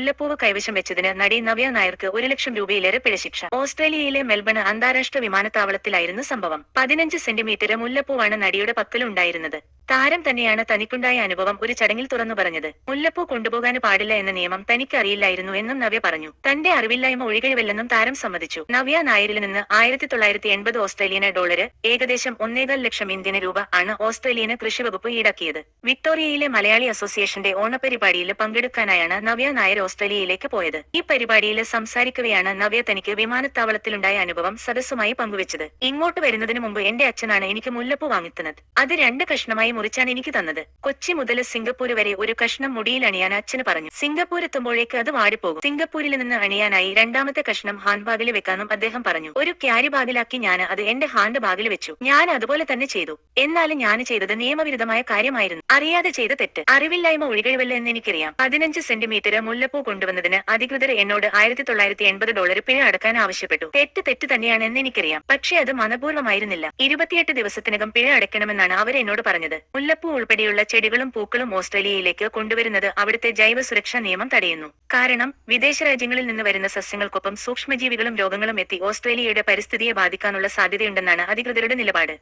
മുല്ലപ്പൂവ് കൈവശം വെച്ചതിന് നടി നവ്യ നായർക്ക് ഒരു ലക്ഷം രൂപയിലേറെ പിഴശിക്ഷ ഓസ്ട്രേലിയയിലെ മെൽബൺ അന്താരാഷ്ട്ര വിമാനത്താവളത്തിലായിരുന്നു സംഭവം. പതിനഞ്ച് സെന്റിമീറ്റർ മുല്ലപ്പൂവാണ് നടിയുടെ പക്കലുണ്ടായിരുന്നത്. താരം തന്നെയാണ് തനിക്കുണ്ടായ അനുഭവം ഒരു ചടങ്ങിൽ തുറന്നു പറഞ്ഞത്. മുല്ലപ്പൂ കൊണ്ടുപോകാൻ പാടില്ല എന്ന നിയമം തനിക്ക് അറിയില്ലായിരുന്നു എന്നും നവ്യ പറഞ്ഞു. തന്റെ അറിവില്ലായ്മ ഒഴികഴിവല്ലെന്നും താരം സമ്മതിച്ചു. നവ്യ നായരിൽ നിന്ന് ആയിരത്തി തൊള്ളായിരത്തി എൺപത് ഓസ്ട്രേലിയൻ ഡോളർ ഏകദേശം ഒന്നേകാൽ ലക്ഷം ഇന്ത്യൻ രൂപ ആണ് ഓസ്ട്രേലിയന് കൃഷി വകുപ്പ് ഈടാക്കിയത്. വിക്ടോറിയയിലെ മലയാളി അസോസിയേഷന്റെ ഓണപരിപാടിയിൽ പങ്കെടുക്കാനായാണ് നവ്യ നായർ ഓസ്ട്രേലിയയിലേക്ക് പോയത്. ഈ പരിപാടിയിൽ സംസാരിക്കവെയാണ് നവ്യ തനിക്ക് വിമാനത്താവളത്തിലുണ്ടായ അനുഭവം സദസ്സുമായി പങ്കുവച്ചത്. ഇങ്ങോട്ട് വരുന്നതിന് മുമ്പ് എന്റെ അച്ഛനാണ് എനിക്ക് മുല്ലപ്പൂ വാങ്ങിത്തന്നത്. അത് രണ്ട് കഷ്ണമായി മുറിച്ചാണ് എനിക്ക് തന്നത്. കൊച്ചി മുതൽ സിംഗപ്പൂർ വരെ ഒരു കഷ്ണം മുടിയിൽ അണിയാൻ അച്ഛന് പറഞ്ഞു. സിംഗപ്പൂർ എത്തുമ്പോഴേക്ക് അത് വാടിപ്പോകും. സിംഗപ്പൂരിൽ നിന്ന് അണിയാനായി രണ്ടാമത്തെ കഷ്ണം ഹാൻഡ് ബാഗിൽ വെക്കാനും അദ്ദേഹം പറഞ്ഞു. ഒരു ക്യാരി ബാഗിലാക്കി ഞാൻ അത് എന്റെ ഹാൻഡ് ബാഗിൽ വെച്ചു. ഞാൻ അതുപോലെ തന്നെ ചെയ്തു. എന്നാലും ഞാൻ ചെയ്തത് നിയമവിരുദ്ധമായ കാര്യമായിരുന്നു. അറിയാതെ ചെയ്ത തെറ്റ്. അറിവില്ലായ്മ ഒഴികഴിവല്ല എന്ന് എനിക്കറിയാം. പതിനഞ്ച് സെന്റിമീറ്റർ മുല്ലപ്പൂ കൊണ്ടുവന്നതിന് അധികൃതർ എന്നോട് ആയിരത്തി തൊള്ളായിരത്തി എൺപത് ഡോളർ പിഴ അടക്കാൻ ആവശ്യപ്പെട്ടു. തെറ്റ് തെറ്റ് തന്നെയാണ് എന്ന് എനിക്കറിയാം. പക്ഷേ അത് മനപൂർവമായിരുന്നില്ല. ഇരുപത്തിയെട്ട് ദിവസത്തിനകം പിഴ അടയ്ക്കണമെന്നാണ് അവർ എന്നോട് പറഞ്ഞത്. മുല്ലപ്പൂ ഉൾപ്പെടെയുള്ള ചെടികളും പൂക്കളും ഓസ്ട്രേലിയയിലേക്ക് കൊണ്ടുവരുന്നത് അവിടുത്തെ ജൈവ സുരക്ഷാ നിയമം തടയുന്നു. കാരണം വിദേശ രാജ്യങ്ങളിൽ നിന്ന് വരുന്ന സസ്യങ്ങൾക്കൊപ്പം സൂക്ഷ്മജീവികളും രോഗങ്ങളും എത്തി ഓസ്ട്രേലിയയുടെ പരിസ്ഥിതിയെ ബാധിക്കാനുള്ള സാധ്യതയുണ്ടെന്നാണ് അധികൃതരുടെ നിലപാട്.